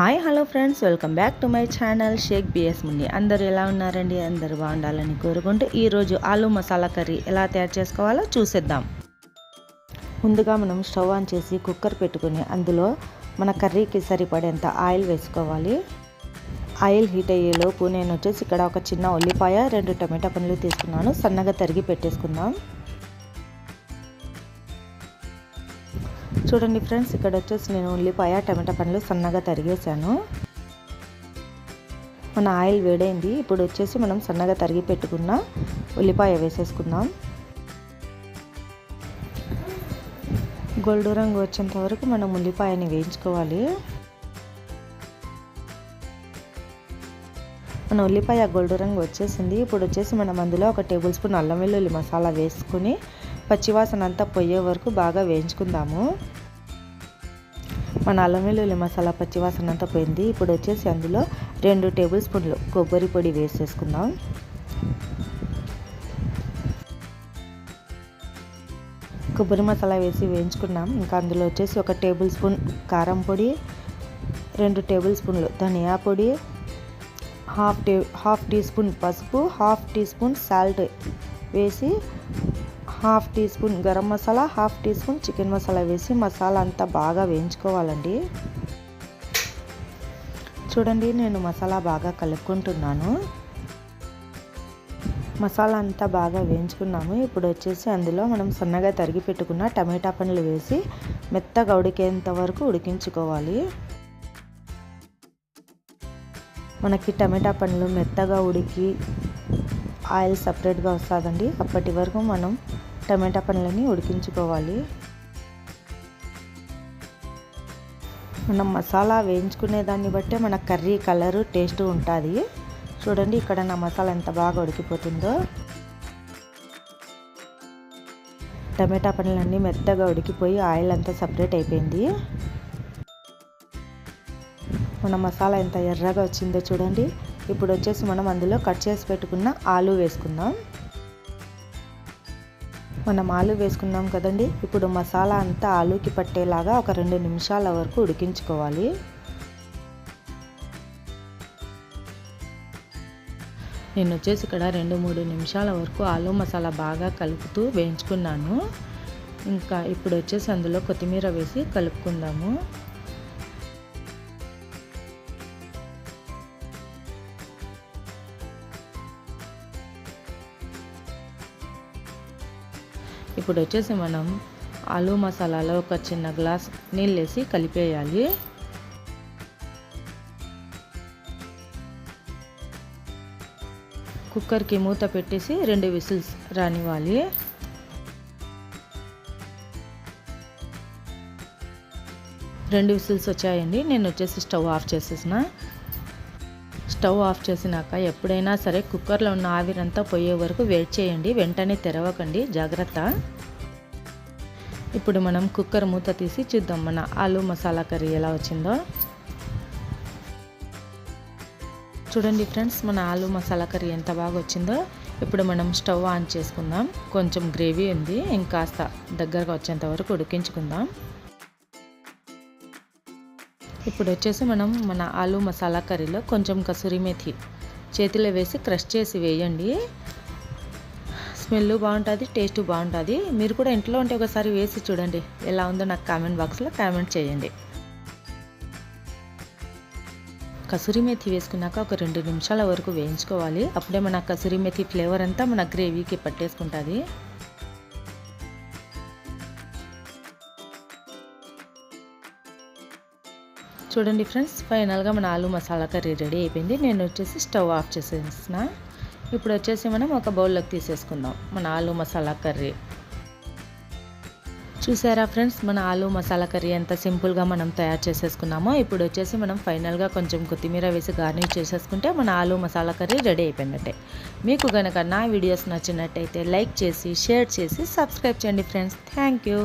Hi hello friends. Welcome back to my channel. Sheikh బిఎస్ ముండి అందరు ఎలా ఉన్నారండి? అందరు బాగుండాలని కోరుకుంటూ ఈరోజు ఆలు మసాలా కర్రీ ఎలా తయారు చేసుకోవాలో చూసేద్దాం. ముందుగా మనం స్టవ్ ఆన్ చేసి కుక్కర్ పెట్టుకుని అందులో మన కర్రీకి సరిపడేంత ఆయిల్ వేసుకోవాలి. ఆయిల్ హీట్ అయ్యేలోపు నేను వచ్చేసి ఇక్కడ ఒక చిన్న ఉల్లిపాయ రెండు టమాటా పండ్లు తీసుకున్నాను. సన్నగా తరిగి పెట్టేసుకుందాం. చూడండి ఫ్రెండ్స్ ఇక్కడ వచ్చేసి నేను ఉల్లిపాయ టమాటా పండ్లు సన్నగా తరిగేసాను మన ఆయిల్ వేడైంది. ఇప్పుడు వచ్చేసి మనం సన్నగా తరిగి పెట్టుకున్న ఉల్లిపాయ వేసేసుకుందాం. గోల్డ్ రంగు వచ్చేంత వరకు మనం ఉల్లిపాయని వేయించుకోవాలి. మన ఉల్లిపాయ గోల్డ్ రంగు వచ్చేసింది. ఇప్పుడు వచ్చేసి మనం అందులో ఒక టేబుల్ స్పూన్ అల్లం వెల్లుల్లి మసాలా వేసుకుని పచ్చివాసన అంతా పోయే వరకు బాగా వేయించుకుందాము. మన అల్లం వెల్లుల్లి మసాలా పచ్చివాసన అంతా పోయింది. ఇప్పుడు వచ్చేసి అందులో రెండు టేబుల్ స్పూన్లు కొబ్బరి పొడి వేసేసుకుందాం. కొబ్బరి మసాలా వేసి వేయించుకున్నాం. ఇంకా అందులో వచ్చేసి ఒక టేబుల్ స్పూన్ కారం పొడి రెండు టేబుల్ స్పూన్లు ధనియా పొడి హాఫ్ టే హాఫ్ టీ స్పూన్ పసుపు హాఫ్ టీ స్పూన్ సాల్ట్ వేసి half teaspoon garam masala half teaspoon chicken masala వేసి మసాలా అంతా బాగా వేయించుకోవాలండి. చూడండి నేను మసాలా బాగా కలుపుకుంటున్నాను. మసాలా అంతా బాగా వేయించుకున్నాము. ఇప్పుడు వచ్చేసి అందులో మనం సన్నగా తరిగి పెట్టుకున్న టమాటా పండ్లు వేసి మెత్తగా ఉడికేంత వరకు ఉడికించుకోవాలి. మనకి టమాటా పండ్లు మెత్తగా ఉడికి ఆయిల్ సపరేట్గా వస్తుందండి. అప్పటి వరకు మనం టమాటా పండ్లని ఉడికించుకోవాలి. మనం మసాలా వేయించుకునే దాన్ని బట్టే మన కర్రీ కలరు టేస్ట్ ఉంటుంది. చూడండి ఇక్కడ నా మసాలా ఎంత బాగా ఉడికిపోతుందో. టమాటా పండ్లన్నీ మెత్తగా ఉడికిపోయి ఆయిల్ అంతా సపరేట్ అయిపోయింది. మన మసాలా ఎంత ఎర్రగా వచ్చిందో చూడండి. ఇప్పుడు వచ్చేసి మనం అందులో కట్ చేసి పెట్టుకున్న ఆలు వేసుకుందాం. మనం ఆలు వేసుకున్నాం కదండి. ఇప్పుడు మసాలా అంతా ఆలుకి పట్టేలాగా ఒక రెండు నిమిషాల వరకు ఉడికించుకోవాలి. నేను వచ్చేసి ఇక్కడ రెండు మూడు నిమిషాల వరకు ఆలు మసాలా బాగా కలుపుతూ వేయించుకున్నాను. ఇంకా ఇప్పుడు వచ్చేసి అందులో కొత్తిమీర వేసి కలుపుకుందాము. ఇప్పుడు వచ్చేసి మనం ఆలు మసాలాలో ఒక చిన్న గ్లాస్ నీళ్ళు వేసి కలిపేయాలి. కుక్కర్కి మూత పెట్టేసి రెండు విసిల్స్ రానివ్వాలి. రెండు విసిల్స్ వచ్చాయండి. నేను వచ్చేసి స్టవ్ ఆఫ్ చేసేసిన. స్టవ్ ఆఫ్ చేసినాక ఎప్పుడైనా సరే కుక్కర్లో ఉన్న ఆవిరంతా పోయే వరకు వెయిట్ చేయండి. వెంటనే తెరవకండి. జాగ్రత్త. ఇప్పుడు మనం కుక్కర్ మూత తీసి చూద్దాం. మన ఆలు మసాలా కర్రీ ఎలా వచ్చిందో. చూడండి ఫ్రెండ్స్ మన ఆలు మసాలా కర్రీ ఎంత బాగా వచ్చిందో. ఇప్పుడు మనం స్టవ్ ఆన్ చేసుకుందాం. కొంచెం గ్రేవీ ఉంది. ఇంకాస్త దగ్గరగా వచ్చేంత వరకు ఉడికించుకుందాం. ఇప్పుడు వచ్చేసి మనం మన ఆలు మసాలా కర్రీలో కొంచెం కసూరి మెథి చేతిలో వేసి క్రష్ చేసి వేయండి. స్మెల్ బాగుంటుంది టేస్ట్ బాగుంటుంది. మీరు కూడా ఇంట్లో ఉంటే ఒకసారి వేసి చూడండి. ఎలా ఉందో నాకు కామెంట్ బాక్స్లో కామెంట్ చేయండి. కసూరి మెథి వేసుకున్నాక ఒక రెండు నిమిషాల వరకు వేయించుకోవాలి. అప్పుడే మన కసూరి మెథి ఫ్లేవర్ అంతా మన గ్రేవీకి పట్టేసుకుంటుంది. చూడండి ఫ్రెండ్స్ ఫైనల్గా మన ఆలు మసాలా కర్రీ రెడీ అయిపోయింది. నేను వచ్చేసి స్టవ్ ఆఫ్ చేసేసిన. ఇప్పుడు వచ్చేసి మనం ఒక బౌల్లోకి తీసేసుకుందాం మన ఆలు మసాలా కర్రీ. చూసారా ఫ్రెండ్స్ మన ఆలు మసాలా కర్రీ ఎంత సింపుల్గా మనం తయారు చేసేసుకున్నామో. ఇప్పుడు వచ్చేసి మనం ఫైనల్గా కొంచెం కొత్తిమీర వేసి గార్నిష్ చేసేసుకుంటే మన ఆలు మసాలా కర్రీ రెడీ అయిపోయినట్టే. మీకు కనుక నా వీడియోస్ నచ్చినట్టయితే లైక్ చేసి షేర్ చేసి సబ్స్క్రైబ్ చేయండి ఫ్రెండ్స్. Thank you.